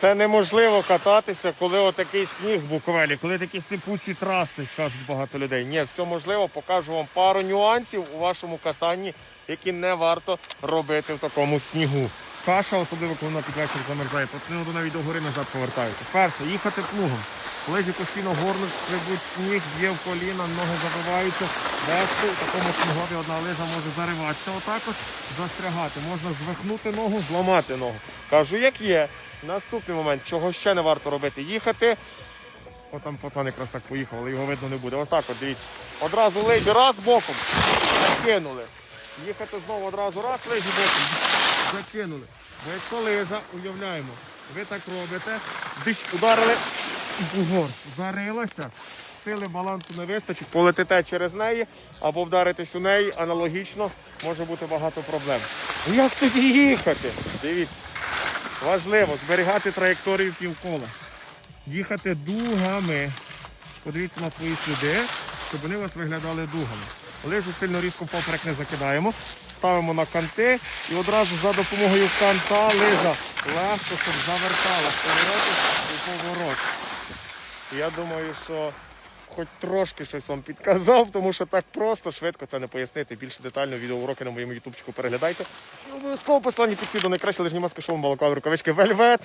Це неможливо кататися, коли отакий сніг в Буковелі, коли такі сипучі траси, кажуть багато людей. Ні, все можливо, покажу вам пару нюансів у вашому катанні, які не варто робити в такому снігу. Каша, особливо коли вона під вечір замерзає, до навіть до гори назад повертаються. Перше, їхати плугом. Лижі постійно горнуть, стрибуть сніг, б'є в коліна, ноги забиваються. Дехто в такому снігові одна лижа може зариватися отак застрягати. Можна звихнути ногу, зламати ногу. Кажу, як є. Наступний момент, чого ще не варто робити, їхати. О, там пацан якраз так поїхав, але його видно не буде. Отак от дивіться. Одразу лижі, раз боком. Закинули. Їхати знову одразу раз, лижі боком. Закинули. Бо якщо лижа, уявляємо, ви так робите, диш ударили бугор, зарилася, сили балансу не вистачить, полетите через неї або вдаритесь у неї, аналогічно може бути багато проблем. Як тоді їхати? Дивіться. Важливо зберігати траєкторію півкола. Їхати дугами. Подивіться на свої сліди, щоб вони у вас виглядали дугами. Лижу сильно різко впоперек не закидаємо. Ставимо на канти і одразу за допомогою канта лижа легко, щоб завертала в і поворот. Я думаю, що хоч трошки щось вам підказав, тому що так просто, швидко це не пояснити. Більше детально відеоуроки на моєму ютубчику переглядайте. Обов'язково послання відео найкраще лижні маски шоу молоко, рукавички Вельвет.